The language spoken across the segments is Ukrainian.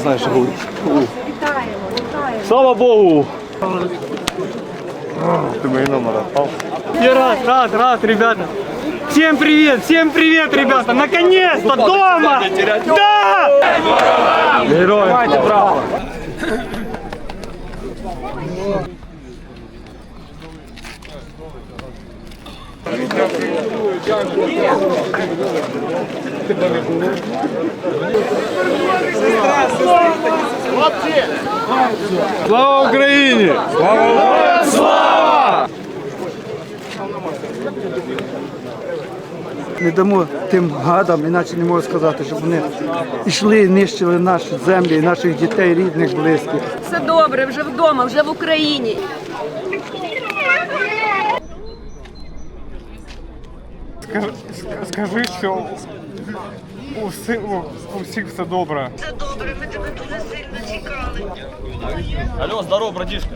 знаю, що говорити. Вітаємо, вітаємо. Слава Богу! Ты мои номера отпал. Я рад, рад, рад, ребята. Всем привет, всем привет, ребята! Наконец-то дома! Да! Герои! Давайте право! Слава Украине! не дамо тим гадам, іначе не можу сказати, щоб вони йшли і нищили наші землі, наших дітей, рідних, близьких. Все добре, вже вдома, вже в Україні. Скажи, що у, у, у всіх все добре. Це добре, ми тебе дуже сильно. Алло, здорово, братішка.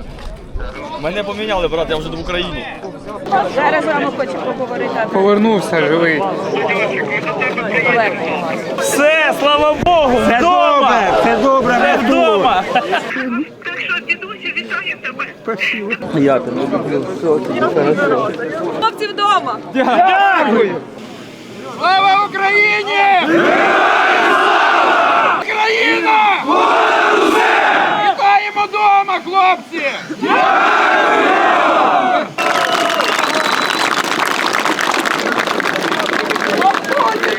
Мене поміняли, брат, я вже в Україні. Зараз з вами хочу поговорити. Повернувся живий. Все, слава Богу, вдома! Це добре, Все вдома! Так що, дідусю, вітаю тебе. Я тебе люблю. Все, Хлопці вдома. Дякую! Слава Україні! Слава, хлопці!